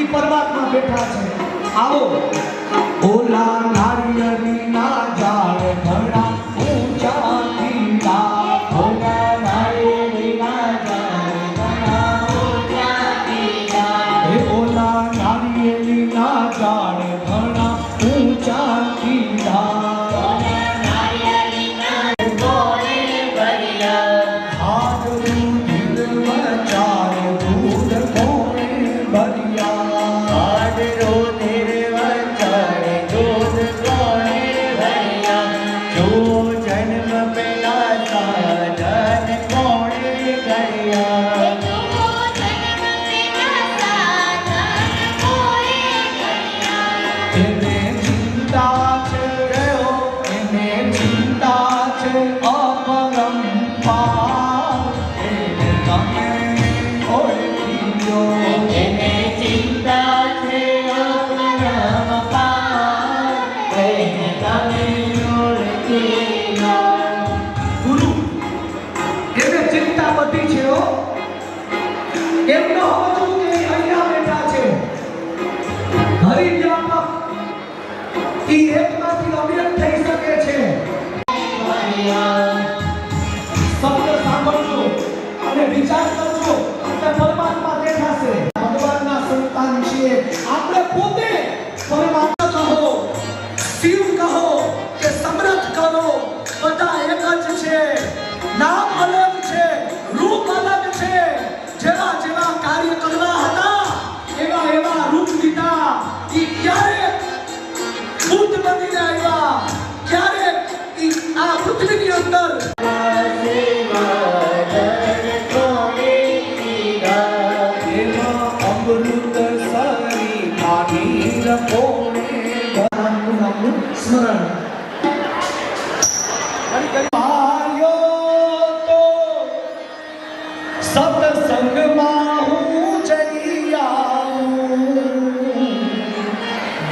પરમાત્મા બેઠા છે. આવો. ઓલા નારિયેળી બધી છે હો. એમ અહીંયા બેઠા છે. હરિવ્યાપક એ એકમાંથી અવ્યક્ત થઈ શકે છે.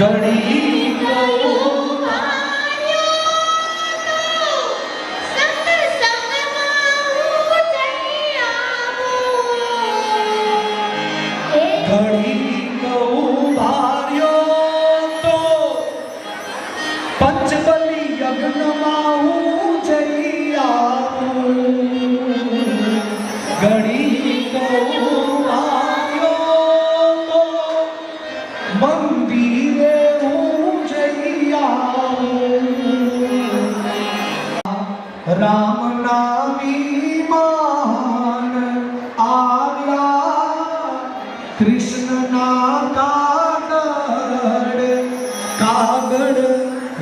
ઘડી તો પંચબલી યજ્ઞમાં હું જઈ આવું ઘડી કહું ભાર્યો તો મંદિરે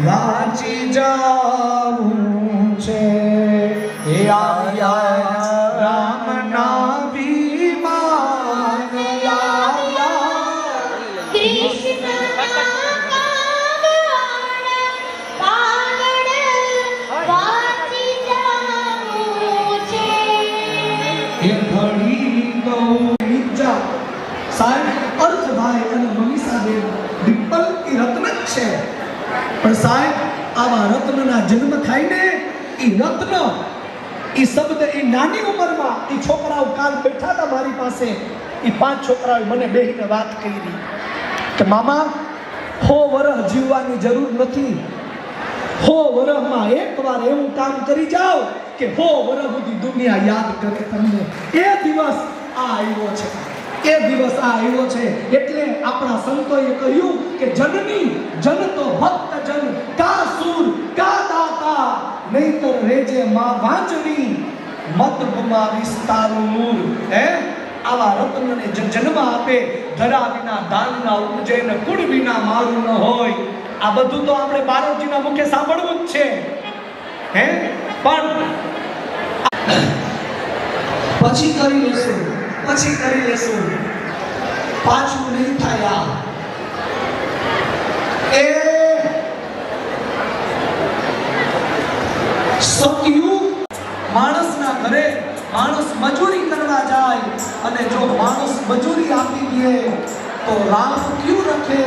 વાંચી જાવું છે. હે આવ્યા રામ નામી માન આવ્યા એ ઘડી ઈજા સાહેબ, અર્થભાઈ અને દેવ ડિમ્પલ એ રત્ન જ છે. પણ સાહેબ, આવા રત્નના જન્મ થાય એ રત્ન એ શબ્દ એ નાની ઉંમરમાં એ છોકરાઓ કાલ બેઠા હતા મારી પાસે. એ પાંચ છોકરાઓએ મને બેહીને વાત કરી. કે મામા, હો વરહ જીવવાની જરૂર નથી. હો વરહમાં એકવાર એવું કામ કરી જાઓ. કે હો સુધી દુનિયા યાદ કરે તમને. એ દિવસ આ આવ્યો છે. એ દિવસ આ આવ્યો છે. એટલે આપણા સંતોએ કહ્યું કે જનની, જન તો ભક્ત જન, કા સુર, કા દાતા, નહીતર રેજે માં વાંચની મત ગુમાવીશ તારું નૂર હે? આવા રત્નને જન્મ આપે. ધરા વિના દાનના ઉપજે ને કુળ વિના મારું ન હોય. આ બધું તો આપણે બારોજીના મુખે સાંભળવું જ છે. હે? પછી કરી લેશું, પછી કરી લેશું. પાછું નહીં થાય માણસના ઘરે માણસ મજૂરી કરવા જાય અને જો માણસ મજૂરી આપી દે, તો રામ ક્યું રખે?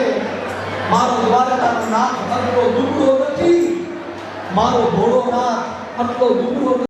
મારો દ્વારકાનો નાથ ભગવો દુઃખો નથી. મારો ભોળો નાથ આટલો નથી